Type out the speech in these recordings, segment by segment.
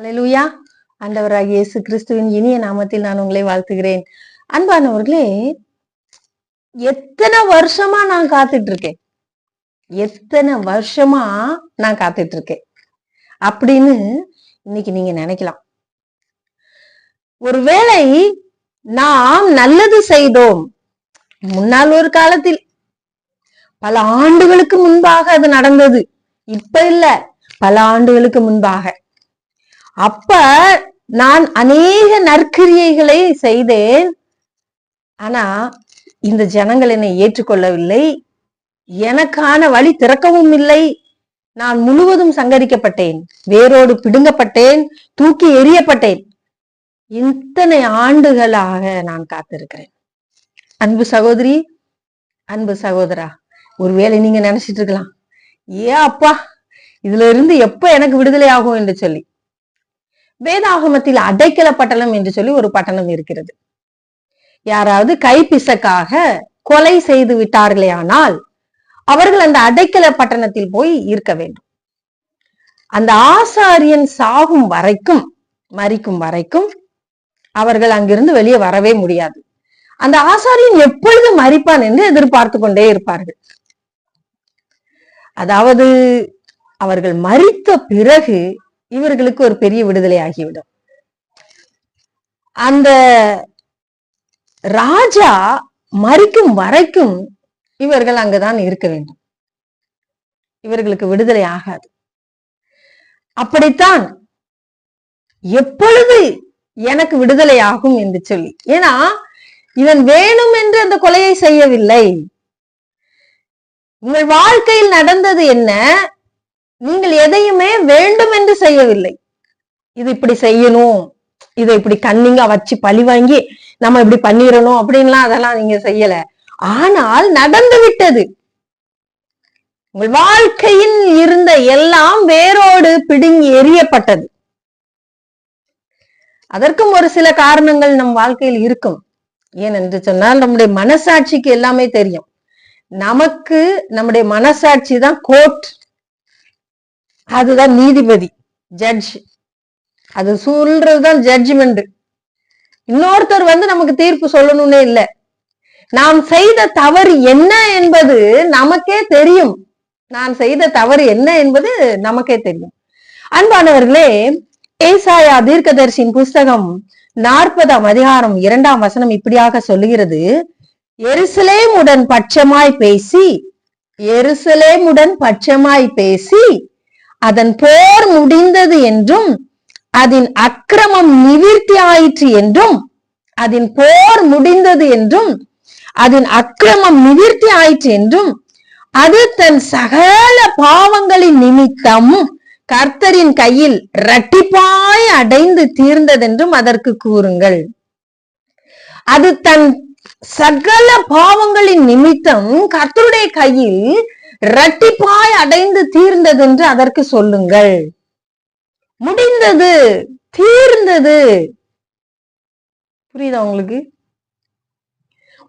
அலையலூயா ஆண்டவராகிய இயேசு கிறிஸ்துவின் இனிய நாமத்தில் நான் உங்களை வாழ்த்துகிறேன். அன்பானவர்களே எத்தனை வருஷமா நான் காத்துட்டு இருக்கேன் எத்தனை வருஷமா நான் காத்துட்டு இருக்கேன் அப்படின்னு இன்னைக்கு நீங்க நினைக்கலாம். ஒருவேளை நாம் நல்லது செய்தோம். முன்னால் ஒரு காலத்தில் பல ஆண்டுகளுக்கு முன்பாக அது நடந்தது. இப்ப இல்ல பல ஆண்டுகளுக்கு முன்பாக. அப்ப நான் அநேக நற்கிரியைகளை செய்தேன். ஆனா இந்த ஜனங்கள் என்னை ஏற்றுக்கொள்ளவில்லை. எனக்கான வழி திறக்கவும் இல்லை. நான் முழுவதும் சங்கரிக்கப்பட்டேன். வேரோடு பிடுங்கப்பட்டேன். தூக்கி எறியப்பட்டேன். இத்தனை ஆண்டுகளாக நான் காத்திருக்கிறேன். அன்பு சகோதரி அன்பு சகோதரா ஒருவேளை நீங்க நினைச்சிட்டு இருக்கலாம். ஏ அப்பா இதுல இருந்து எப்ப எனக்கு விடுதலை ஆகும் என்று சொல்லி. வேதாகமத்தில் அடைக்கல பட்டணம் என்று சொல்லி ஒரு பட்டணம் இருக்கிறது. யாராவது கைப்பிசக்காக கொலை செய்து விட்டார்களே ஆனால் அவர்கள் அந்த அடைக்கல பட்டணத்தில் போய் இருக்க வேண்டும். அந்த ஆசாரியன் சாகும் வரைக்கும் மறிக்கும் வரைக்கும் அவர்கள் அங்கிருந்து வெளியே வரவே முடியாது. அந்த ஆசாரியன் எப்பொழுது மறிப்பான் என்று எதிர்பார்த்து கொண்டே இருப்பார்கள். அதாவது அவர்கள் மறித்த பிறகு இவர்களுக்கு ஒரு பெரிய விடுதலை ஆகிவிடும். அந்த ராஜா மறிக்கும் வரைக்கும் இவர்கள் அங்குதான் இருக்க வேண்டும். இவர்களுக்கு விடுதலை ஆகாது. அப்படித்தான் எப்பொழுது எனக்கு விடுதலை ஆகும் என்று சொல்லி ஏன்னா இவன் வேணும் என்று அந்த கொலையை செய்யவில்லை. உங்கள் வாழ்க்கையில் நடந்தது என்ன? நீங்கள் எதையுமே வேண்டும் என்று செய்யவில்லை. இது இப்படி செய்யணும். இதை இப்படி கண்ணிங்க வச்சு பழி வாங்கி நம்ம இப்படி பண்ணிடணும் அப்படின்லாம் அதெல்லாம் நீங்க செய்யல. ஆனால் நடந்து விட்டது. உங்கள் வாழ்க்கையில் இருந்த எல்லாம் வேரோடு பிடுங்கி எரியப்பட்டது அதற்கும் ஒரு சில காரணங்கள் நம் வாழ்க்கையில் இருக்கும். ஏனென்று சொன்னால் நம்முடைய மனசாட்சிக்கு எல்லாமே தெரியும். நமக்கு நம்முடைய மனசாட்சி தான் கோர்ட் அதுதான் நீதிபதி ஜட்ஜ் அது சொல்றதுதான் ஜட்ஜ்மெண்ட் இன்னொருத்தர் வந்து நமக்கு தீர்ப்பு சொல்லணும்னே இல்லை. நாம் செய்த தவறு என்ன என்பது நமக்கே தெரியும். நான் செய்த தவறு என்ன என்பது நமக்கே தெரியும். அன்பானவர்களே ஏசாயா தீர்க்கதரிசியின் புஸ்தகம் நாற்பதாம் அதிகாரம் இரண்டாம் வசனம் இப்படியாக சொல்லுகிறது. எருசலேமுடன் பட்சமாய் பேசி எருசலேமுடன் பட்சமாய் பேசி அதன் போர் முடிந்தது என்றும் அதன் அக்கிரமம் நிவிர்த்தி ஆயிற்று என்றும் அதன் போர் முடிந்தது என்றும் அதன் அக்கிரமம் நிவிர்த்தி ஆயிற்று என்றும் அது தன் சகல பாவங்களின் நிமித்தம் கர்த்தரின் கையில் இரட்டிப்பாய் அடைந்து தீர்ந்ததென்றும் அதற்கு கூறுங்கள். அது தன் சகல பாவங்களின் நிமித்தம் கர்த்தருடைய கையில் இரட்டிப்பாய் அடைந்து தீர்ந்தது என்று அதற்கு சொல்லுங்கள். முடிந்தது தீர்ந்தது. புரியுதா உங்களுக்கு?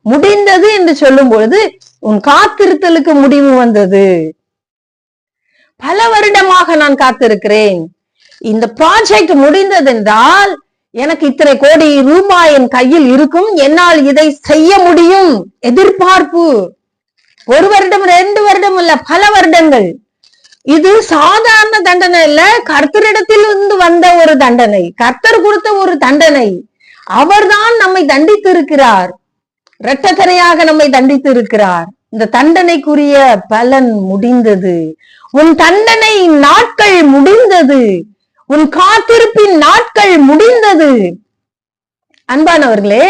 முடிந்தது என்று சொல்லும் பொழுது உன் காத்திருத்தலுக்கு முடிவு வந்தது. பல வருடமாக நான் காத்திருக்கிறேன். இந்த ப்ராஜெக்ட் முடிந்ததென்றால் எனக்கு இத்தனை கோடி ரூபாய் என் கையில் இருக்கும். என்னால் இதை செய்ய முடியும். எதிர்பார்ப்பு. ஒரு வருடம் ரெண்டு வருடம் இல்ல பல வருடங்கள். இது சாதாரண தண்டனை இல்ல. கர்த்தரிடத்தில் இருந்து வந்த ஒரு தண்டனை. கர்த்தர் கொடுத்த ஒரு தண்டனை. அவர்தான் நம்மை தண்டித்து இருக்கிறார் இரட்டத்தனையாக நம்மை தண்டித்து இருக்கிறார் இந்த தண்டனைக்குரிய பலன் முடிந்தது. உன் தண்டனை நாட்கள் முடிந்தது. உன் காத்திருப்பின் நாட்கள் முடிந்தது. அன்பானவர்களே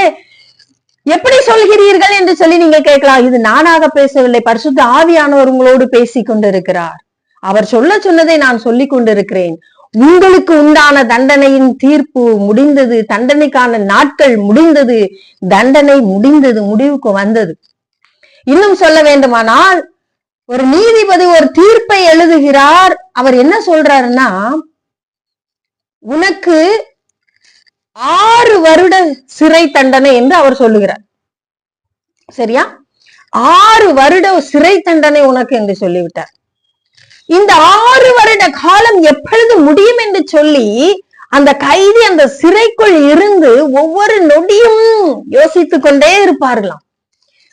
எப்படி சொல்கிறீர்கள் என்று சொல்லி நீங்க கேட்கலாம். இது நானாக பேசவில்லை. பரிசுத்த ஆவியானவர் உங்களோடு பேசிக் கொண்டிருக்கிறார். அவர் சொல்ல சொன்னதை நான் சொல்லிக் கொண்டிருக்கிறேன். உங்களுக்கு உண்டான தண்டனையின் தீர்ப்பு முடிந்தது. தண்டனைக்கான நாட்கள் முடிந்தது. தண்டனை முடிந்தது. முடிவுக்கு வந்தது. இன்னும் சொல்ல வேண்டுமானால் ஒரு நீதிபதி ஒரு தீர்ப்பை எழுதுகிறார். அவர் என்ன சொல்றாருன்னா உனக்கு ஆறு வருட சிறை தண்டனை என்று அவர் சொல்லுகிறார். சரியா? ஆறு வருட சிறை தண்டனை உனக்கு என்று சொல்லிவிட்டார். இந்த ஆறு வருட காலம் எப்பொழுது முடியும் என்று சொல்லி அந்த கைதி அந்த சிறைக்குள் இருந்து ஒவ்வொரு நொடியும் யோசித்துக் கொண்டே இருப்பார்களாம்.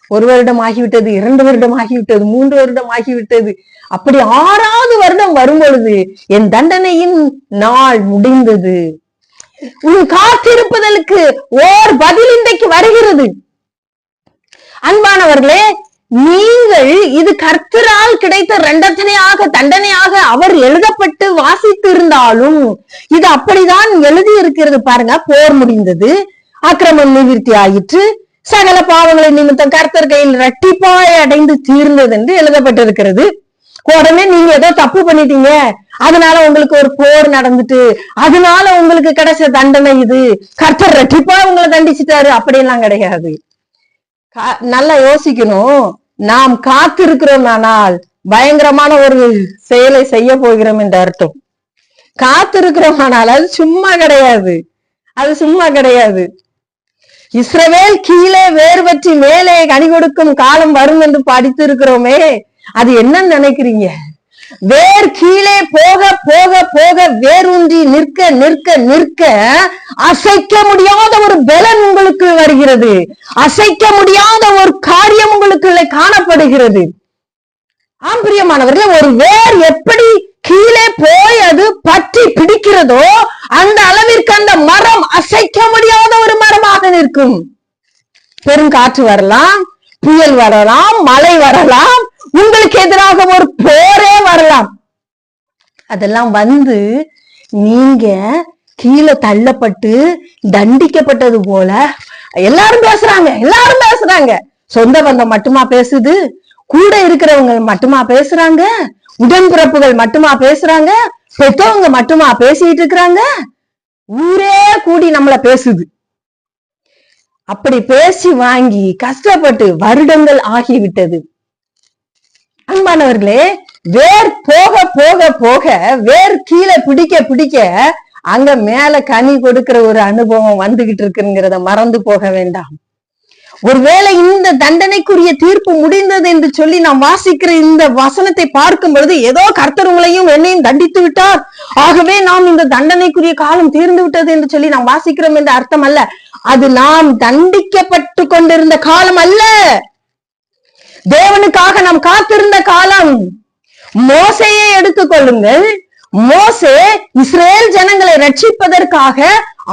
ஒரு வருடம் ஆகிவிட்டது இரண்டு வருடம் ஆகிவிட்டது மூன்று வருடம் ஆகிவிட்டது. அப்படி ஆறாவது வருடம் வரும் பொழுது என் தண்டனையின் நாள் முடிந்தது. உன் காத்திருப்பதற்கு ஓர் பதில் இன்றைக்கு வருகிறது. அன்பானவர்களே நீங்கள் இது கர்த்தரால் கிடைத்த ரெண்டத்தனையாக தண்டனையாக அவர் எழுதப்பட்டு வாசித்து இருந்தாலும் இது அப்படிதான் எழுதி இருக்கிறது பாருங்க போர் முடிந்தது. அக்கிரமம் நிவிர்த்தி ஆயிற்று சகல பாவங்களை நிமித்தம் கர்த்தர் கையில் ரட்டிப்பாய் அடைந்து தீர்ந்தது என்று எழுதப்பட்டிருக்கிறது. உடனே நீங்க ஏதோ தப்பு பண்ணிட்டீங்க. அதனால உங்களுக்கு ஒரு போர் நடந்துட்டு அதனால உங்களுக்கு கிடைச்ச தண்டனை இது. கர்த்தர் ரெட்டிப்பா உங்களை தண்டிச்சிட்டாரு. அப்படின்லாம் கிடையாது. கா- நல்லா யோசிக்கணும். நாம் காத்திருக்கிறோம் ஆனால் பயங்கரமான ஒரு செயலை செய்ய போகிறோம் என்று அர்த்தம். காத்திருக்கிறோம் ஆனால் அது சும்மா கிடையாது. அது சும்மா கிடையாது. இஸ்ரவேல் கீழே வேர் மேலே கனி கொடுக்கும் காலம் வரும் என்று படித்து இருக்கிறோமே அது என்னன்னு நினைக்கிறீங்க? வேர் கீழே போக போக போக வேரூன்றி நிற்க நிற்க நிற்க அசைக்க முடியாத ஒரு பலன் உங்களுக்கு வருகிறது. அசைக்க முடியாத ஒரு காரியம் உங்களுக்கு காணப்படுகிறது. ஆம் பிரியமானவர்களே ஒரு வேர் எப்படி கீழே போய் அது பற்றி பிடிக்கிறதோ அந்த அளவிற்கு அந்த மரம் அசைக்க முடியாத ஒரு மரமாக நிற்கும். பெருங்காற்று வரலாம் புயல் வரலாம் மழை வரலாம் உங்களுக்கு எதிராக ஒரு போரே வரலாம். அதெல்லாம் வந்து நீங்க கீழே தள்ளப்பட்டு தண்டிக்கப்பட்டது போல எல்லாரும் பேசுறாங்க எல்லாரும் பேசுறாங்க. சொந்த பந்தம் மட்டுமா பேசுது? கூட இருக்கிறவங்க மட்டுமா பேசுறாங்க? உடன்பிறப்புகள் மட்டுமா பேசுறாங்க? பெத்தவங்க மட்டுமா பேசிட்டு இருக்கிறாங்க? ஊரே கூடி நம்மள பேசுது. அப்படி பேசி வாங்கி கஷ்டப்பட்டு வருடங்கள் ஆகிவிட்டது. அன்பானவர்களே வேர் போக போக போக வேர் கீழே பிடிக்க பிடிக்க அங்க மேல கனி கொடுக்கிற ஒரு அனுபவம் வந்துகிட்டு இருக்குங்கிறத மறந்து போக வேண்டாம். ஒருவேளை இந்த தண்டனைக்குரிய தீர்ப்பு முடிந்தது என்று சொல்லி நாம் வாசிக்கிற இந்த வசனத்தை பார்க்கும் பொழுது ஏதோ கர்த்தர் உங்களையும் என்னையும் தண்டித்து விட்டார். ஆகவே நாம் இந்த தண்டனைக்குரிய காலம் தீர்ந்து விட்டது என்று சொல்லி நாம் வாசிக்கிறோம் என்ற அர்த்தம் அல்ல. அது நாம் தண்டிக்கப்பட்டு கொண்டிருந்த காலம் அல்ல. தேவனுக்காக நாம் காத்திருந்த காலம். மோசையை எடுத்துக்கொள்ளுங்கள் மோசே இஸ்ரேல் ஜனங்களை ரட்சிப்பதற்காக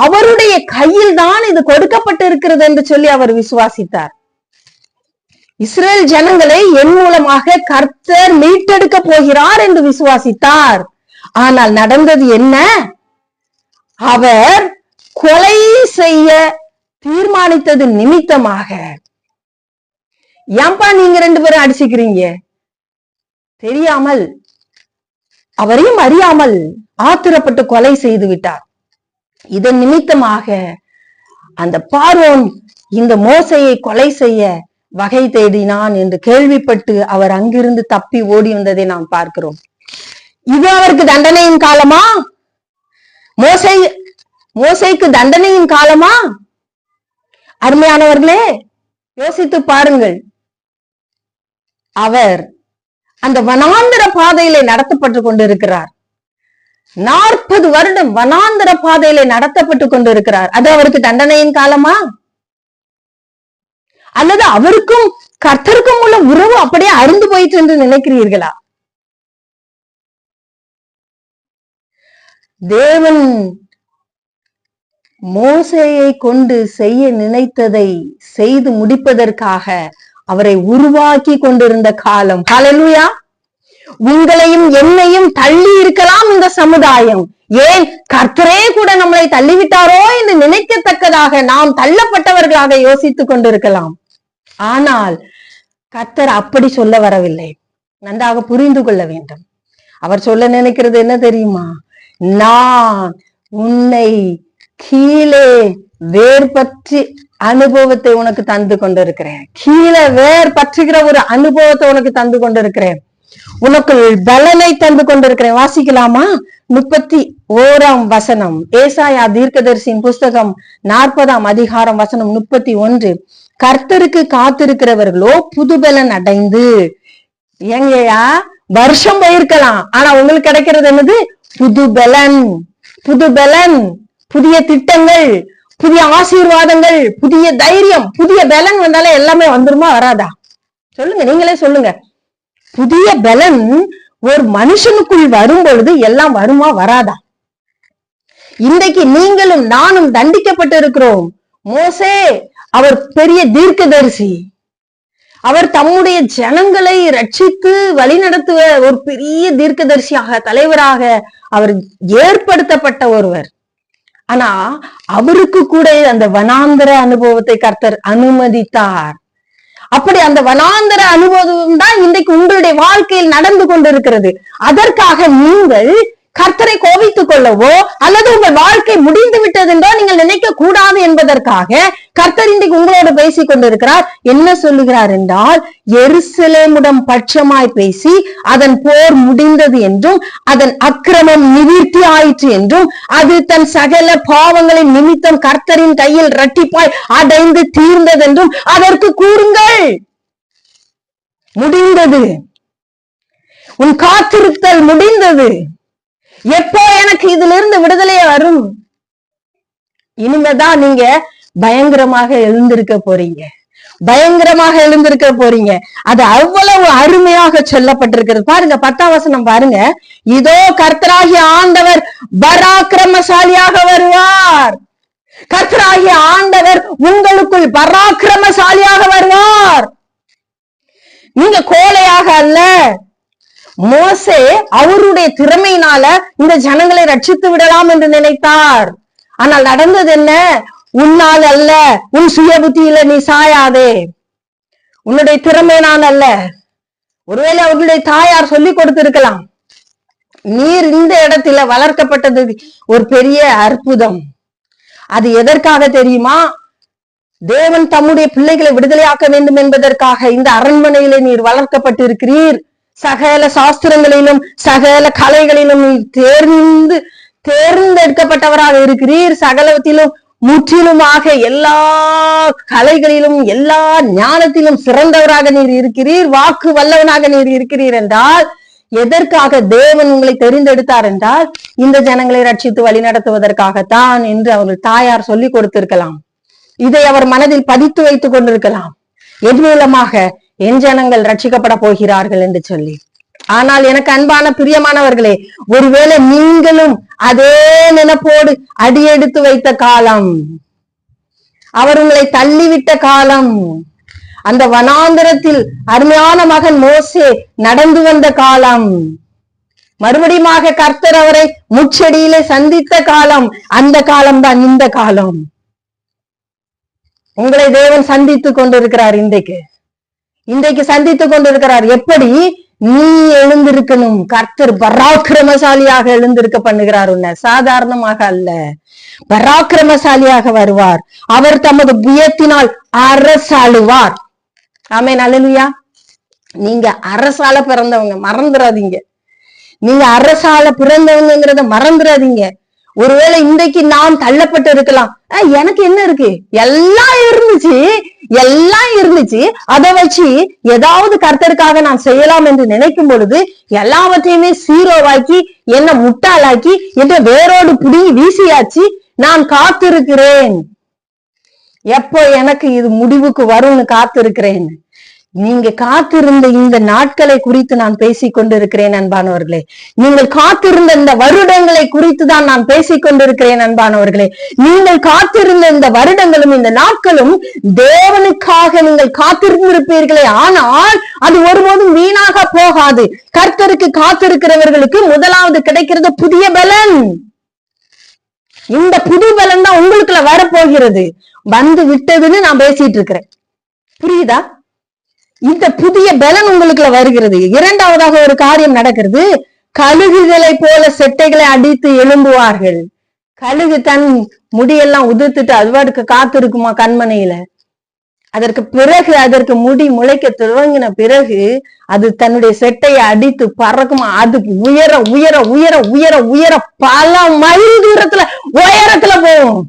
அவருடைய கையில் தான் இது கொடுக்கப்பட்டிருக்கிறது என்று சொல்லி அவர் விசுவாசித்தார். இஸ்ரேல் ஜனங்களை என் மூலமாக கர்த்தர் மீட்டெடுக்க போகிறார் என்று விசுவாசித்தார். ஆனால் நடந்தது என்ன? அவர் கொலை செய்ய தீர்மானித்தது நிமித்தமாக. ஏன்பா நீங்க ரெண்டு பேரும் அடிச்சுக்கிறீங்க? தெரியாமல் அவரையும் அறியாமல் ஆத்திரப்பட்டு கொலை செய்து விட்டார். இதன் நிமித்தமாக அந்த பார்வோன் இந்த மோசையை கொலை செய்ய வகை தேடினான் என்று கேள்விப்பட்டு அவர் அங்கிருந்து தப்பி ஓடி வந்ததை நாம் பார்க்கிறோம். இது அவருக்கு தண்டனையின் காலமா? மோசை மோசைக்கு தண்டனையின் காலமா? அருமையானவர்களே யோசித்து பாருங்கள். அவர் அந்த வனாந்திர பாதையிலே நடத்தப்பட்டு கொண்டிருக்கிறார். நாற்பது வருடம் வனாந்திர பாதையிலே நடத்தப்பட்டு கொண்டிருக்கிறார். அது அவருக்கு தண்டனையின் காலமா? அல்லது அவருக்கும் கர்த்தருக்கும் உள்ள உறவு அப்படியே அருந்து போயிட்டு என்று நினைக்கிறீர்களா? தேவன் மோசையை கொண்டு செய்ய நினைத்ததை செய்து முடிப்பதற்காக அவரை உருவாக்கி கொண்டிருந்த காலம். ஹalleluya உங்களையும் என்னையும் தள்ளி இருக்கலாம் இந்த சமுதாயம். ஏன்? கர்த்தரே கூட நம்மளை தள்ளிவிட்டாரோ என்று நினைக்கத்தக்கதாக நாம் தள்ளப்பட்டவர்களாக யோசித்துக் கொண்டிருக்கலாம். ஆனால் கர்த்தர் அப்படி சொல்ல வரவில்லை. நன்றாக புரிந்து கொள்ள வேண்டும். அவர் சொல்ல நினைக்கிறது என்ன தெரியுமா? நான் உன்னை கீழே வேர்பற்றி அனுபவத்தை உனக்கு தந்து கொண்டிருக்கிறேன். கீழே வேர் பற்றுகிற ஒரு அனுபவத்தை உனக்கு தந்து கொண்டிருக்கிறேன். உனக்கு பலனை தந்து கொண்டிருக்கிறேன். வாசிக்கலாமா? முப்பத்தி ஓராம் வசனம். ஏசாயா தீர்க்கதரிசியின் புஸ்தகம் நாற்பதாம் அதிகாரம் வசனம் முப்பத்தி ஒன்று. கர்த்தருக்கு காத்திருக்கிறவர்களோ புதுபலன் அடைந்து. எங்கயா? வருஷம் போயிருக்கலாம். ஆனா உங்களுக்கு கிடைக்கிறது என்னது? புது பலன் புது பலன் புதிய திட்டங்கள். புதிய ஆசீர்வாதங்கள் புதிய தைரியம் புதிய பலன் வந்தாலே எல்லாமே வந்துருமா வராதா? சொல்லுங்க நீங்களே சொல்லுங்க. புதிய பலன் ஒரு மனுஷனுக்குள் வரும் பொழுது எல்லாம் வருமா வராதா? இன்றைக்கு நீங்களும் நானும் தண்டிக்கப்பட்டு இருக்கிறோம். மோசே அவர் பெரிய தீர்க்கதரிசி. அவர் தம்முடைய ஜனங்களை ரட்சித்து வழிநடத்துவ ஒரு பெரிய தீர்க்கதரிசியாக தலைவராக அவர் ஏற்படுத்தப்பட்ட ஒருவர். ஆனா அவருக்கு கூட அந்த வனாந்தர அனுபவத்தை கர்த்தர் அனுமதித்தார். அப்படி அந்த வனாந்தர அனுபவம் தான் இன்றைக்கு உங்களுடைய வாழ்க்கையில் நடந்து கொண்டிருக்கிறது. அதற்காக நீங்கள் கர்த்தரை கோவித்துக் கொள்ளவோ அல்லது உங்கள் வாழ்க்கை முடிந்து விட்டது என்றோ நீங்கள் கூடாது என்பதற்காக கர்த்தர் இன்றைக்கு உங்களோடு பேசி கொண்டிருக்கிறார். என்ன சொல்லுகிறார் என்றால் எருசலேமுடன் பட்சமாய் பேசி அதன் போர் முடிந்தது என்றும் அதன் அக்கிரமம் நிவிர்த்தி ஆயிற்று என்றும் அது தன் சகல பாவங்களின் நிமித்தம் கர்த்தரின் கையில் இரட்டிப்பாய் அடைந்து தீர்ந்தது என்றும் அதற்கு கூறுங்கள். முடிந்தது. உன் காத்திருத்தல் முடிந்தது. எப்போ எனக்கு இதிலிருந்து விடுதலை வரும்? இனிமேதான் நீங்க பயங்கரமாக எழுந்திருக்க போறீங்க. பயங்கரமாக எழுந்திருக்க போறீங்க. அது அவ்வளவு அருமையாக சொல்லப்பட்டிருக்கிறது. பாருங்க பத்தாம் வசனம் பாருங்க. இதோ கர்த்தராகிய ஆண்டவர் பராக்கிரமசாலியாக வருவார். கர்த்தராகிய ஆண்டவர் உங்களுக்குள் பராக்கிரமசாலியாக வருவார். நீங்க கோலையாக அல்ல. மோசே அவருடைய திறமையினால இந்த ஜனங்களை ரட்சித்து விடலாம் என்று நினைத்தார். ஆனால் நடந்தது என்ன? உன்னால் அல்ல உன் சுய புத்தியில நீ சாயாதே. உன்னுடைய திறமை நான் அல்ல. ஒருவேளை அவர்களுடைய தாயார் சொல்லி கொடுத்திருக்கலாம். நீர் இந்த இடத்துல வளர்க்கப்பட்டது ஒரு பெரிய அற்புதம். அது எதற்காக தெரியுமா? தேவன் தம்முடைய பிள்ளைகளை விடுதலையாக்க வேண்டும் என்பதற்காக இந்த அரண்மனையிலே நீர் வளர்க்கப்பட்டிருக்கிறீர். சகல சாஸ்திரங்களிலும் சகல கலைகளிலும் நீர் தேர்ந்து தேர்ந்தெடுக்கப்பட்டவராக இருக்கிறீர். சகலத்திலும் முற்றிலுமாக எல்லா கலைகளிலும் எல்லா ஞானத்திலும் சிறந்தவராக நீர் இருக்கிறீர். வாக்கு வல்லவனாக நீர் இருக்கிறீர் என்றால் எதற்காக தேவன் உங்களை தெரிந்தெடுத்தார் என்றால் இந்த ஜனங்களை ரட்சித்து வழி நடத்துவதற்காகத்தான் என்று அவர்கள் தாயார் சொல்லி கொடுத்திருக்கலாம். இதை அவர் மனதில் பதித்து வைத்துக் கொண்டிருக்கலாம். என் மூலமாக என் ஜனங்கள் ரட்சிக்கப்பட போகிறார்கள் என்று சொல்லி. ஆனால் எனக்கு அன்பான பிரியமானவர்களே ஒருவேளை நீங்களும் அதே நினைப்போடு அடியெடுத்து வைத்த காலம் அவர் உங்களை தள்ளிவிட்ட காலம் அந்த வனாந்திரத்தில் அருமையான மகன் மோசே நடந்து வந்த காலம் மறுபடியுமாக கர்த்தர் அவரை முச்செடியிலே சந்தித்த காலம் அந்த காலம் தான் இந்த காலம். உங்களை தேவன் சந்தித்துக் கொண்டிருக்கிறார் இன்றைக்கு. இன்றைக்கு சந்தித்துக் கொண்டிருக்கிறார். எப்படி? நீ எழுந்திருக்கணும். கர்த்தர் பராக்கிரமசாலியாக எழுந்திருக்க பண்ணுகிறார் உன்னை. சாதாரணமாக அல்ல. பராக்கிரமசாலியாக வருவார். அவர் தமது புயத்தினால் அரசாளுவார். ஆமே நல்லலுயா நீங்க அரசால பிறந்தவங்க. மறந்துடாதீங்க நீங்க அரசால பிறந்தவங்கிறத மறந்துடாதீங்க ஒருவேளை இன்றைக்கு நாம் தள்ளப்பட்டு இருக்கலாம். எனக்கு என்ன இருக்கு? எல்லாம் இருந்துச்சு. எல்லாம் இருந்துச்சு. அதை வச்சு ஏதாவது கர்த்தருக்காக நான் செய்யலாம் என்று நினைக்கும் பொழுது எல்லாவற்றையுமே சீரோவாக்கி என்ன முட்டாளாக்கி என்ன வேரோடு புடுங்கி வீசியாச்சு நான் காத்திருக்கிறேன். எப்போ எனக்கு இது முடிவுக்கு வரும்னு காத்திருக்கிறேன். நீங்க காத்திருந்த இந்த நாட்களை குறித்து நான் பேசிக் கொண்டிருக்கிறேன் அன்பானவர்களே. நீங்கள் காத்திருந்த இந்த வருடங்களை குறித்து தான் நான் பேசிக் கொண்டிருக்கிறேன் அன்பானவர்களே. நீங்கள் காத்திருந்த இந்த வருடங்களும் இந்த நாட்களும் தேவனுக்காக நீங்கள் காத்திருந்திருப்பீர்களே. ஆனால் அது ஒருபோதும் வீணாக போகாது. கர்த்தருக்கு காத்திருக்கிறவர்களுக்கு முதலாவது கிடைக்கிறது புதிய பலன். இந்த புது பலன் தான் உங்களுக்குள்ள வரப்போகிறது. வந்து விட்டதுன்னு நான் பேசிட்டு இருக்கிறேன். புரியுதா? இந்த புதிய பலன் உங்களுக்குள்ள வருகிறது. இரண்டாவதாக ஒரு காரியம் நடக்கிறது. கழுகுகளை போல செட்டைகளை அடித்து எழும்புவார்கள். கழுகு தன் முடியெல்லாம் உதிர்த்துட்டு அதுவாடுக்கு காத்திருக்குமா கண்மனையில? அதற்கு பிறகு அதற்கு முடி முளைக்க துவங்கின பிறகு அது தன்னுடைய செட்டையை அடித்து பறக்குமா? அது உயர உயர உயர உயர உயர பல மைல் தூரத்துல உயரத்துல போகும்.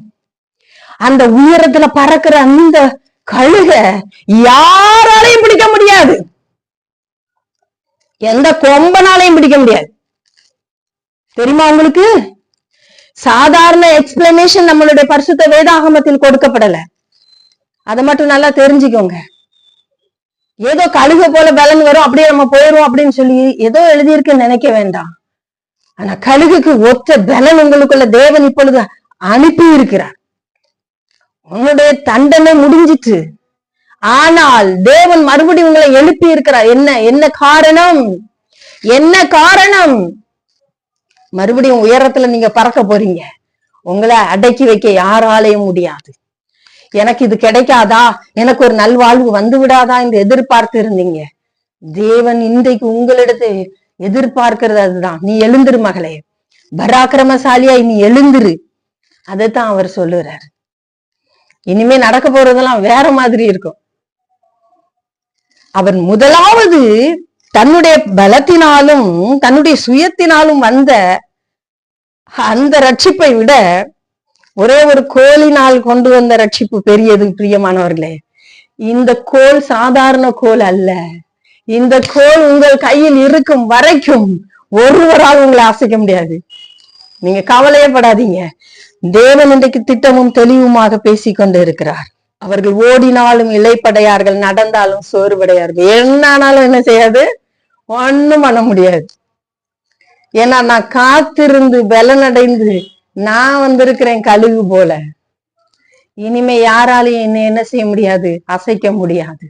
அந்த உயரத்துல பறக்குற அந்த கழுக யாராலையும் பிடிக்க முடியாது. எந்த கொம்பனாலையும் பிடிக்க முடியாது. தெரியுமா உங்களுக்கு? சாதாரண எக்ஸ்பிளனேஷன் நம்மளுடைய பரிசுத்த வேதாகமத்தில் கொடுக்கப்படல. அதை மட்டும் நல்லா தெரிஞ்சுக்கோங்க. ஏதோ கழுக போல பலன் வரும் அப்படியே நம்ம போயிடும் அப்படின்னு சொல்லி ஏதோ எழுதியிருக்குன்னு நினைக்க வேண்டாம். ஆனா கழுகுக்கு ஒற்ற பலன் உங்களுக்குள்ள தேவன் இப்பொழுது அனுப்பி இருக்கிறார் உன்னுடைய தண்டனை முடிஞ்சிட்டு ஆனால் தேவன் மறுபடியும் உங்களை எழுப்பி இருக்கிறார் என்ன என்ன காரணம்? என்ன காரணம்? மறுபடியும் உயரத்துல நீங்க பறக்க போறீங்க. உங்களை அடக்கி வைக்க யாராலையும் முடியாது. எனக்கு இது கிடைக்காதா? எனக்கு ஒரு நல்வாழ்வு வந்து விடாதா என்று எதிர்பார்த்து இருந்தீங்க. தேவன் இன்றைக்கு உங்களிடத்தை எதிர்பார்க்கிறது அதுதான். நீ எழுந்துரு மகளே. பராக்கிரமசாலியாய் நீ எழுந்துரு. அதைத்தான் அவர் சொல்லுறாரு இனிமே நடக்க போறதெல்லாம் வேற மாதிரி இருக்கும். அவர் முதலாவது தன்னுடைய பலத்தினாலும் தன்னுடைய சுயத்தினாலும் வந்த அந்த ரட்சிப்பை விட ஒரே ஒரு கோலினால் கொண்டு வந்த ரட்சிப்பு பெரியது பிரியமானவர்களே. இந்த கோல் சாதாரண கோல் அல்ல. இந்த கோல் உங்கள் கையில் இருக்கும் வரைக்கும் ஒருவரால் உங்களை அசைக்க முடியாது. நீங்க கவலையே படாதீங்க தேவன் இன்றைக்கு திட்டமும் தெளிவுமாக பேசிக் கொண்டு இருக்கிறார் அவர்கள் ஓடினாலும் இலைப்படையார்கள் நடந்தாலும் சோர்வடையார்கள். என்னானாலும் என்ன செய்யாது? ஒண்ணும் பண்ண முடியாது. ஏன்னா நான் காத்திருந்து பலனடைந்து நான் வந்திருக்கிறேன் கழுகு போல. இனிமே யாராலையும் என்ன என்ன செய்ய முடியாது? அசைக்க முடியாது.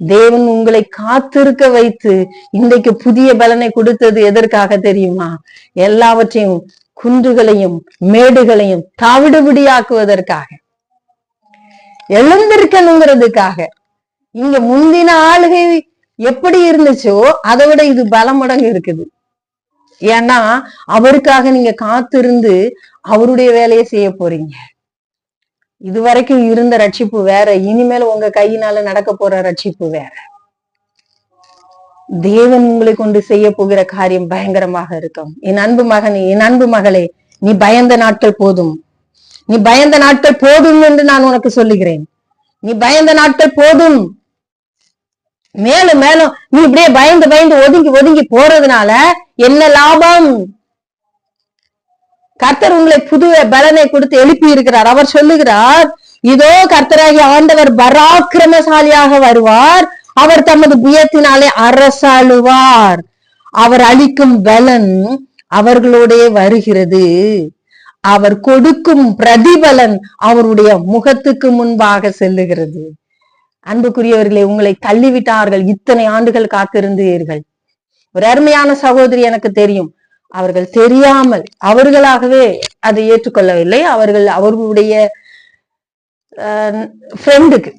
தேவன் உங்களை காத்திருக்க வைத்து இன்றைக்கு புதிய பலனை கொடுத்தது எதற்காக தெரியுமா? எல்லாவற்றையும் குன்றுகளையும் மேடுகளையும் தவிடுபிடியாக்குவதற்காக. எழுந்திருக்கணுங்கிறதுக்காக. இங்க முந்தின ஆளுகை எப்படி இருந்துச்சோ அதை விட இது பல மடங்கு இருக்குது. ஏன்னா அவருக்காக நீங்க காத்திருந்து அவருடைய வேலையை செய்ய போறீங்க. இதுவரைக்கும் இருந்த ரட்சிப்பு வேற இனிமேல் உங்க கையினால நடக்க போற ரட்சிப்பு வேற. தேவன் உங்களை கொண்டு செய்ய போகிற காரியம் பயங்கரமாக இருக்கும். என் அன்பு மகனே என் அன்பு மகளே நீ பயந்த நாட்கள் போதும். நீ பயந்த நாட்கள் போதும் என்று நான் உனக்கு சொல்லுகிறேன். நீ பயந்த நாட்கள் போதும். மேலும் மேலும் நீ இப்படியே பயந்து பயந்து ஒதுங்கி ஒதுங்கி போறதுனால என்ன லாபம்? கர்த்தர் உங்களை புது பலனை கொடுத்து எழுப்பி இருக்கிறார் அவர் சொல்லுகிறார் இதோ கர்த்தராகி ஆண்டவர் பராக்கிரமசாலியாக வருவார். அவர் தமது புயத்தினாலே அரசாளுவார் அவர் அளிக்கும் பலன் அவர்களோடே வருகிறது. அவர் கொடுக்கும் பிரதிபலன் அவருடைய முகத்துக்கு முன்பாக செல்லுகிறது. அன்புக்குரியவர்களே உங்களை தள்ளிவிட்டார்கள். இத்தனை ஆண்டுகள் காத்திருந்தீர்கள். ஒரு அருமையான சகோதரி எனக்கு தெரியும். அவர்கள் தெரியாமல் அவர்களாகவே அதை ஏற்றுக்கொள்ளவில்லை. அவர்கள் அவர்களுடைய ஃப்ரெண்டுக்கு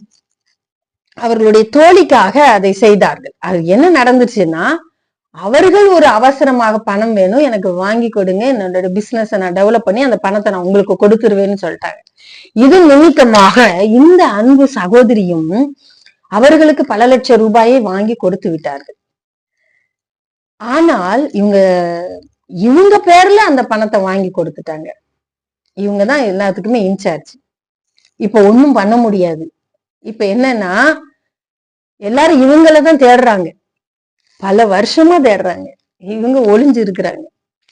அவர்களுடைய தோழிக்காக அதை செய்தார்கள். அது என்ன நடந்துச்சுன்னா அவர்கள் ஒரு அவசரமாக பணம் வேணும் எனக்கு வாங்கி கொடுங்க என்னோட பிசினஸ் நான் டெவலப் பண்ணி அந்த பணத்தை நான் உங்களுக்கு கொடுத்துருவேன்னு சொல்லிட்டாங்க. இது நிமித்தமாக இந்த அன்பு சகோதரியும் அவர்களுக்கு பல லட்சம் ரூபாயை வாங்கி கொடுத்து விட்டார்கள். ஆனால் இவங்க இவங்க பேர்ல அந்த பணத்தை வாங்கி கொடுத்துட்டாங்க. இவங்க தான் எல்லாத்துக்குமே இன்சார்ஜ் இப்ப ஒண்ணும் பண்ண முடியாது. இப்ப என்னன்னா எல்லாரும் இவங்கள தான் தேடுறாங்க. பல வருஷமா தேடுறாங்க. இவங்க ஒளிஞ்சு இருக்கிறாங்க.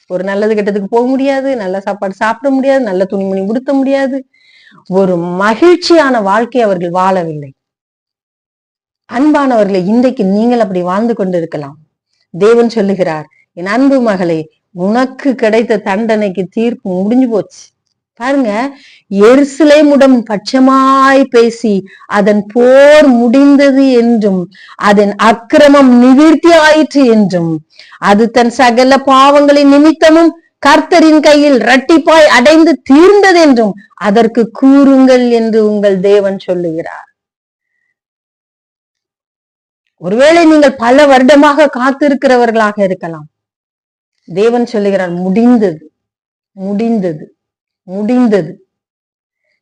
ஒரு நல்லது கெட்டதுக்கு போக முடியாது நல்ல சாப்பாடு சாப்பிட முடியாது நல்ல துணிமணி உடுத்த முடியாது. ஒரு மகிழ்ச்சியான வாழ்க்கை அவர்கள் வாழவில்லை. அன்பானவர்களை இன்றைக்கு நீங்கள் அப்படி வாழ்ந்து கொண்டு இருக்கலாம் தேவன் சொல்லுகிறார் என் அன்பு மகளே உனக்கு கிடைத்த தண்டனைக்கு தீர்ப்பு முடிஞ்சு போச்சு. பாருங்க எருசலேமுடன் பட்சமாய் பேசி அதன் போர் முடிந்தது என்றும் அதன் அக்கிரமம் நிவிர்த்தி ஆயிற்று என்றும் அது தன் சகல பாவங்களின் நிமித்தமும் கர்த்தரின் கையில் இரட்டிப்பாய் அடைந்து தீர்ந்தது என்றும் அதற்கு கூறுங்கள் என்று உங்கள் தேவன் சொல்லுகிறார். ஒருவேளை நீங்கள் பல வருடமாக காத்திருக்கிறவர்களாக இருக்கலாம். தேவன் சொல்லுகிறார் முடிந்தது முடிந்தது. முடிந்தது.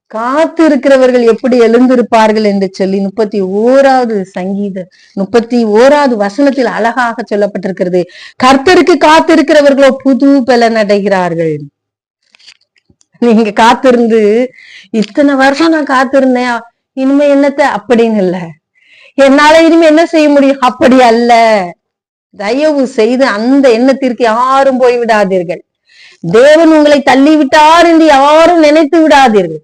காத்து இருக்கிறவர்கள் எப்படி எழுந்திருப்பார்கள் என்று சொல்லி முப்பத்தி ஓராவது சங்கீத முப்பத்தி ஓராவது வசனத்தில் அழகாக சொல்லப்பட்டிருக்கிறது. கர்த்தருக்கு காத்திருக்கிறவர்களோ புது பலன் அடைகிறார்கள். நீங்க காத்திருந்து இத்தனை வருஷம் நான் காத்திருந்தேன் இனிமே என்னத்த? அப்படின்னு இல்ல. என்னால இனிமே என்ன செய்ய முடியும்? அப்படி அல்ல. தயவு செய்து அந்த எண்ணத்திற்கு யாரும் போய்விடாதீர்கள். தேவன் உங்களை தள்ளிவிட்டார் என்று யாரும் நினைத்து விடாதீர்கள்.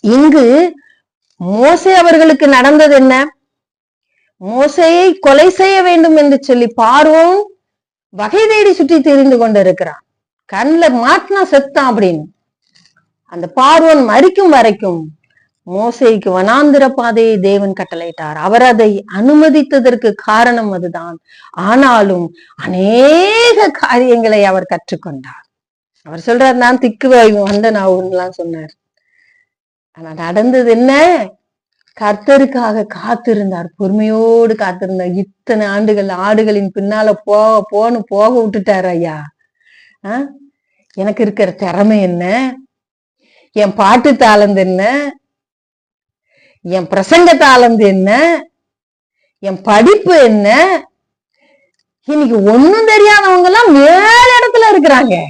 இங்கு மோசே அவர்களுக்கு நடந்தது என்ன? மோசையை கொலை செய்ய வேண்டும் என்று சொல்லி பார்வோம் வகை தேடி சுற்றி தெரிந்து கொண்டிருக்கிறான். கண்ணுல மாட்டினா செத்தான் அப்படின்னு. அந்த பார்வோன் மறிக்கும் வரைக்கும் மோசைக்கு வனாந்திர பாதையை தேவன் கட்டளையிட்டார். அவர் அதை அனுமதித்ததற்கு காரணம் அதுதான். ஆனாலும் அநேக காரியங்களை அவர் கற்றுக்கொண்டார். அவர் சொல்றார் நான் திக்கு வந்த நான் சொன்னார். ஆனா நடந்தது என்ன? கர்த்தருக்காக காத்திருந்தார். பொறுமையோடு காத்திருந்தார். இத்தனை ஆண்டுகள் ஆடுகளின் பின்னால போ போன்னு போக விட்டுட்டார் ஐயா. ஆஹ் எனக்கு இருக்கிற திறமை என்ன? என் பாட்டு தாளந்து என்ன? என் பிரசங்க தாளந்து என்ன? என் படிப்பு என்ன? இன்னைக்கு ஒன்னும் தெரியாதவங்க எல்லாம் மேல இடத்துல இருக்கிறாங்க.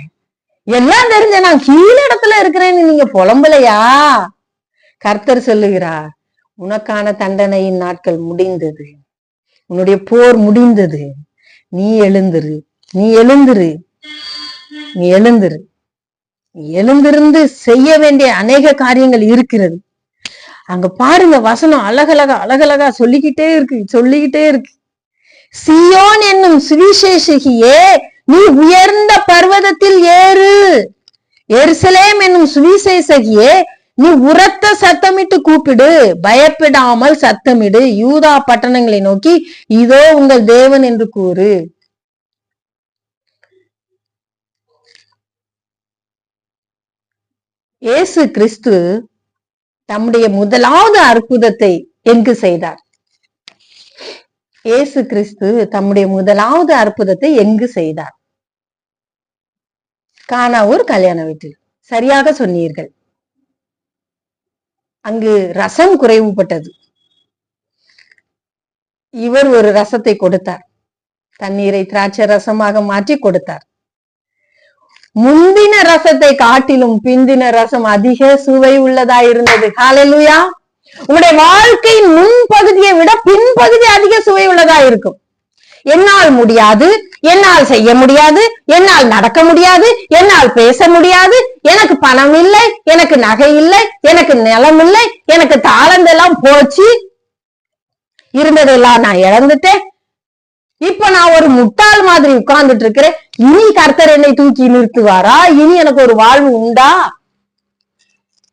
எல்லாம் தெரிஞ்ச நான் கீழ இடத்துல இருக்கிறேன்னு நீங்க புலம்பலையா? கர்த்தர் சொல்லுகிறார் உனக்கான தண்டனையின் நாட்கள் முடிந்தது. உன்னுடைய போர் முடிந்தது. நீ எழுந்துரு. நீ எழுந்துரு. நீ எழுந்துரு. நீ எழுந்திருந்து செய்ய வேண்டிய அநேக காரியங்கள் இருக்கிறது. அங்க பாருங்க வசனம் அழகழகா அழகழகா சொல்லிக்கிட்டே இருக்கு சொல்லிக்கிட்டே இருக்கு. சியோன் என்னும் சுவிசேஷகியே நீ உயர்ந்த பர்வதத்தில் ஏறு. எருசலேம் என்னும் சுவிசேஷகியே நீ உரத்த சத்தமிட்டு கூப்பிடு பயப்படாமல் சத்தமிடு. யூதா பட்டணங்களை நோக்கி இதோ உங்கள் தேவன் என்று கூறு. இயேசு கிறிஸ்து தம்முடைய முதலாவது அற்புதத்தை எங்கு செய்தார்? இயேசு கிறிஸ்து தம்முடைய முதலாவது அற்புதத்தை எங்கு செய்தார்? கானாவூர் கல்யாண வீட்டில். சரியாக சொன்னீர்கள். அங்கு ரசம் குறைவுபட்டது. இவர் ஒரு ரசத்தை கொடுத்தார். தண்ணீரை திராட்சை ரசமாக மாற்றி கொடுத்தார். முந்தின ரசத்தை காட்டிலும் பிந்தின ரசம் அதிக சுவை உள்ளதா இருந்தது காலையிலுயா உங்களுடைய வாழ்க்கையின் முன்பகுதியை விட பின்பகுதி அதிக சுவை உள்ளதா இருக்கும் என்னால் முடியாது என்னால் செய்ய முடியாது என்னால் நடக்க முடியாது என்னால் பேச முடியாது எனக்கு பணம் இல்லை எனக்கு நகை இல்லை எனக்கு நிலம் இல்லை எனக்கு தாளந்தெல்லாம் போச்சு. இருந்ததெல்லாம் நான் இழந்துட்டேன். இப்ப நான் ஒரு முட்டாள் மாதிரி உட்கார்ந்துட்டு இருக்கிறேன். இனி கர்த்தர் என்னை தூக்கி நிறுத்துவாரா? இனி எனக்கு ஒரு வாழ்வு உண்டா?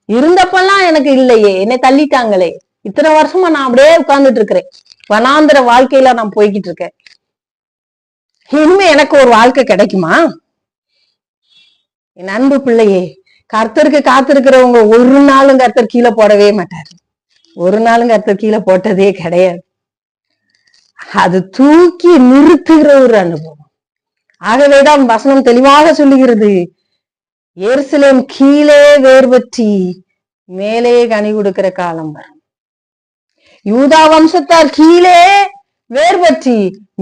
இருந்தப்பெல்லாம் எனக்கு இல்லையே. என்னை தள்ளிட்டாங்களே. இத்தனை வருஷமா நான் அப்படியே உட்கார்ந்துட்டு இருக்கிறேன் வனாந்திர வாழ்க்கையில நான் போய்கிட்டு இருக்கேன் இனிமே எனக்கு ஒரு வாழ்க்கை கிடைக்குமா? என் அன்பு பிள்ளையே கர்த்தருக்கு காத்திருக்கிறவங்க ஒரு நாளும் கர்த்தர் கீழே போடவே மாட்டாரு. ஒரு நாளும் கர்த்தர் கீழே போட்டதே கிடையாது. அது தூக்கி நிறுத்துகிற ஒரு அனுபவம். ஆகவேதான் வசனம் தெளிவாக சொல்லுகிறது. எருசலேம் கீழே வேர்வற்றி மேலே கனி கொடுக்கிற காலம் வரும். யூதா வம்சத்தார் கீழே வேர்பற்றி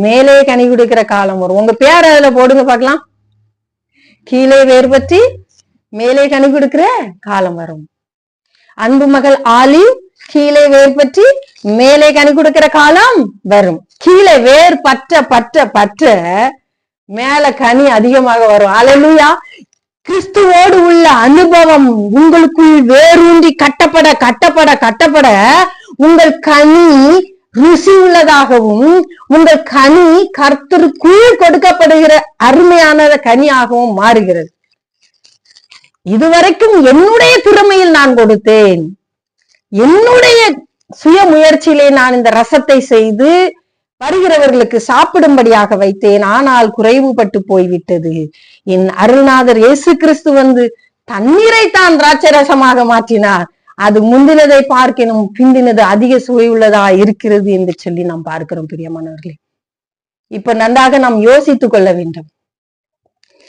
மேலே கனி கொடுக்கிற காலம் வரும். உங்க பேர் அதுல போடுங்க பார்க்கலாம். கீழே வேர்பற்றி மேலே கனி கொடுக்கிற காலம் வரும். அன்பு மகள் ஆலி கீழே வேர் பற்றி மேலே கனி கொடுக்கிற காலம் வரும். கீழே வேர் பற்ற பற்ற பற்ற மேல கனி அதிகமாக வரும். அலலுயா கிறிஸ்துவோடு உள்ள அனுபவம் உங்களுக்குள் வேரூன்றி கட்டப்பட கட்டப்பட கட்டப்பட உங்கள் கனி ருசி உள்ளதாகவும் உங்கள் கனி கர்த்தருக்குள் கொடுக்கப்படுகிற அருமையான கனியாகவும் மாறுகிறது. இதுவரைக்கும் என்னுடைய திறமையில் நான் கொடுத்தேன். என்னுடைய சுய முயற்சியிலே நான் இந்த ரசத்தை செய்து வருகிறவர்களுக்கு சாப்பிடும்படியாக வைத்தேன் ஆனால் குறைவுபட்டு போய்விட்டது. என் அருள்நாதர் இயேசு கிறிஸ்து வந்து தண்ணீரை தான் திராட்சை ரசமாக மாற்றினார். அது முந்தினதை பார்க்கணும் பிந்தினது அதிக சுவை உள்ளதா இருக்கிறது என்று சொல்லி நாம் பார்க்கிறோம் பிரியமானவர்களே. இப்ப நன்றாக நாம் யோசித்துக் கொள்ள வேண்டும்.